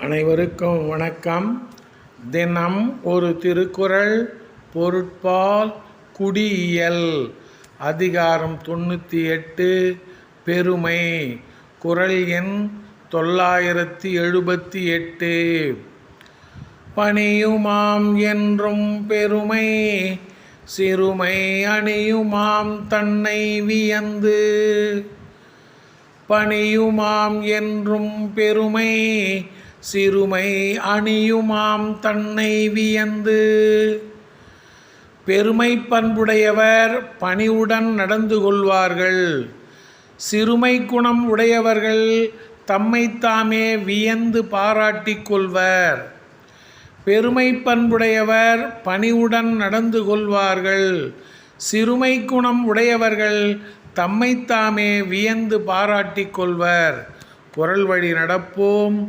அனைவருக்கும் வணக்கம். தினம் ஒரு திருக்குறள் பொருட்பால் குடியியல் அதிகாரம் தொண்ணூற்றி எட்டு பெருமை. குறள் எண் தொள்ளாயிரத்தி எழுபத்தி எட்டு பணியுமாம் என்றும் பெருமை சிறுமை அணியுமாம் தன்னை வியந்து. பணியுமாம் என்றும் பெருமை சிறுமை அணியுமாம் தன்னை வியந்து. பெருமை பண்புடையவர் பணிவுடன் நடந்து கொள்வார்கள். சிறுமை குணம் உடையவர்கள் தம்மைத்தாமே வியந்து பாராட்டிக் கொள்வர். பெருமை பண்புடையவர் பணிவுடன் நடந்து கொள்வார்கள். சிறுமை குணம் உடையவர்கள் தம்மைத்தாமே வியந்து பாராட்டிக் கொள்வர். குரல் வழி நடப்போம்.